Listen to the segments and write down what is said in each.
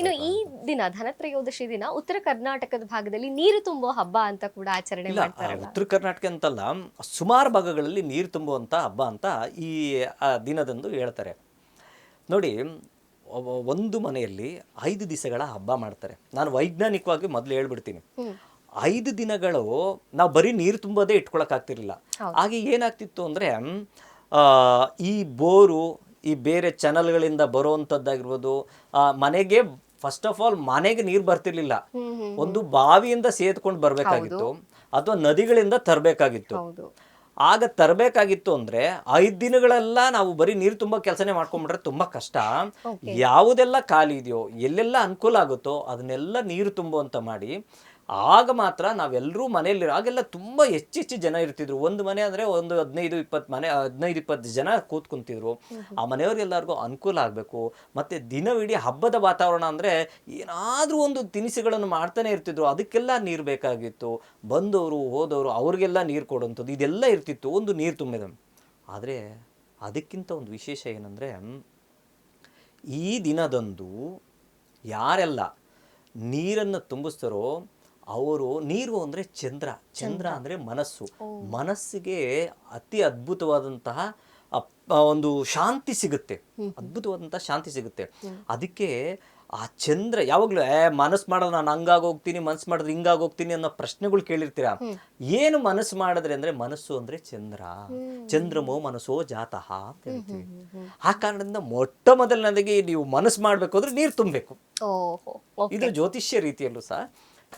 ಇನ್ನು ಈ ದಿನ ಧನತ್ರಯೋದಶಿ ದಿನ ಉತ್ತರ ಕರ್ನಾಟಕದ ಭಾಗದಲ್ಲಿ ನೀರು ತುಂಬೋ ಹಬ್ಬ ಅಂತ ಕೂಡ ಆಚರಣೆ ಮಾಡ್ತಾರೆ ಉತ್ತರ ಕರ್ನಾಟಕ ಅಂತಲ್ಲ ಸುಮಾರು ಭಾಗಗಳಲ್ಲಿ ನೀರು ತುಂಬುವಂಥ ಹಬ್ಬ ಅಂತ ಈ ದಿನದಂದು ಹೇಳ್ತಾರೆ. ನೋಡಿ ಒಂದು ಮನೆಯಲ್ಲಿ ಐದು ದಿವಸಗಳ ಹಬ್ಬ ಮಾಡ್ತಾರೆ. ನಾನು ವೈಜ್ಞಾನಿಕವಾಗಿ ಮೊದಲು ಹೇಳ್ಬಿಡ್ತೀನಿ. ಐದು ದಿನಗಳು ನಾವು ಬರೀ ನೀರು ತುಂಬೋದೇ ಇಟ್ಕೊಳಕ್ಕಾಗ್ತಿರ್ಲಿಲ್ಲ. ಹಾಗೆ ಏನಾಗ್ತಿತ್ತು ಅಂದರೆ ಈ ಬೋರು ಈ ಬೇರೆ ಚಾನಲ್ಗಳಿಂದ ಬರುವಂಥದ್ದಾಗಿರ್ಬೋದು ಆ, ಮನೆಗೆ ಫಸ್ಟ್ ಆಫ್ ಆಲ್ ಮನೆಗೆ ನೀರು ಬರ್ತಿರ್ಲಿಲ್ಲ. ಒಂದು ಬಾವಿಯಿಂದ ಸೇದ್ಕೊಂಡು ಬರಬೇಕಾಗಿತ್ತು ಅಥವಾ ನದಿಗಳಿಂದ ತರಬೇಕಾಗಿತ್ತು. ಆಗ ತರಬೇಕಾಗಿತ್ತು ಅಂದ್ರೆ ಐದು ದಿನಗಳೆಲ್ಲ ನಾವು ಬರೀ ನೀರು ತುಂಬಾ ಕೆಲಸನೇ ಮಾಡ್ಕೊಂಡ್ಬಿಟ್ರೆ ತುಂಬಾ ಕಷ್ಟ. ಯಾವುದೆಲ್ಲ ಖಾಲಿ ಇದೆಯೋ ಎಲ್ಲೆಲ್ಲ ಅನುಕೂಲ ಆಗುತ್ತೋ ಅದನ್ನೆಲ್ಲ ನೀರು ತುಂಬುವಂತ ಮಾಡಿ ಆಗ ಮಾತ್ರ ನಾವೆಲ್ಲರೂ ಮನೆಯಲ್ಲಿ ಆಗೆಲ್ಲ ತುಂಬಾ ಹೆಚ್ಚೆಚ್ಚು ಜನ ಇರ್ತಿದ್ರು. ಒಂದು ಮನೆ ಅಂದರೆ ಒಂದು ಹದಿನೈದು ಇಪ್ಪತ್ತು ಮನೆ, ಹದಿನೈದು, ಇಪ್ಪತ್ತು ಜನ ಕೂತ್ಕೊಂತಿದ್ರು. ಆ ಮನೆಯವರೆಲ್ಲರಿಗೂ ಅನುಕೂಲ ಆಗಬೇಕು. ಮತ್ತು ದಿನವಿಡೀ ಹಬ್ಬದ ವಾತಾವರಣ ಅಂದರೆ ಏನಾದರೂ ಒಂದು ತಿನಿಸುಗಳನ್ನು ಮಾಡ್ತಾನೆ ಇರ್ತಿದ್ರು. ಅದಕ್ಕೆಲ್ಲ ನೀರು ಬೇಕಾಗಿತ್ತು. ಬಂದವರು, ಹೋದವರು, ಅವ್ರಿಗೆಲ್ಲ ನೀರು ಕೊಡುವಂಥದ್ದು. ಇದೆಲ್ಲ ಇರ್ತಿತ್ತು. ಒಂದು ನೀರು ತುಂಬಿದ. ಆದರೆ ಅದಕ್ಕಿಂತ ಒಂದು ವಿಶೇಷ ಏನಂದರೆ, ಈ ದಿನದಂದು ಯಾರೆಲ್ಲ ನೀರನ್ನು ತುಂಬಿಸ್ತಾರೋ ಅವರು ನೀರು ಅಂದರೆ ಚಂದ್ರ. ಚಂದ್ರ ಅಂದರೆ ಮನಸ್ಸು. ಮನಸ್ಸಿಗೆ ಅತಿ ಅದ್ಭುತವಾದಂತಹ ಒಂದು ಶಾಂತಿ ಸಿಗುತ್ತೆ. ಅದ್ಭುತವಾದಂತಹ ಶಾಂತಿ ಸಿಗುತ್ತೆ. ಅದಕ್ಕೆ ಆ ಚಂದ್ರ ಯಾವಾಗಲೂ ಏ ಮನಸ್ಸು ಮಾಡೋದು ನಾನು ಹಂಗಾಗಿ ಹೋಗ್ತೀನಿ ಮನಸ್ಸು ಮಾಡಿದ್ರೆ ಹಿಂಗಾಗಿ ಹೋಗ್ತೀನಿ ಅನ್ನೋ ಪ್ರಶ್ನೆಗಳು ಕೇಳಿರ್ತೀರಾ? ಏನು ಮನಸ್ಸು ಮಾಡಿದ್ರೆ ಅಂದ್ರೆ ಮನಸ್ಸು ಅಂದ್ರೆ ಚಂದ್ರ. ಚಂದ್ರಮೋ ಮನಸ್ಸೋ ಜಾತಃ ಅಂತ ಹೇಳ್ತೀವಿ. ಆ ಕಾರಣದಿಂದ ಮೊಟ್ಟ ಮೊದಲನೇದಾಗಿ ನೀವು ಮನಸ್ಸು ಮಾಡಬೇಕು ಅಂದ್ರೆ ನೀರು ತುಂಬಬೇಕು. ಇದು ಜ್ಯೋತಿಷ್ಯ ರೀತಿಯಲ್ಲೂ ಸಹ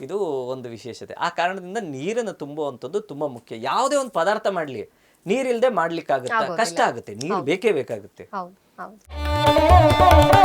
ಇದು ಒಂದು ವಿಶೇಷತೆ. ಆ ಕಾರಣದಿಂದ ನೀರನ್ನು ತುಂಬುವಂಥದ್ದು ತುಂಬಾ ಮುಖ್ಯ. ಯಾವುದೇ ಒಂದು ಪದಾರ್ಥ ಮಾಡಲಿ ನೀರಿಲ್ಲದೆ ಮಾಡ್ಲಿಕ್ಕಾಗುತ್ತೆ? ಕಷ್ಟ ಆಗುತ್ತೆ. ನೀರು ಬೇಕೇ ಬೇಕಾಗುತ್ತೆ. ಹೌದು ಹೌದು.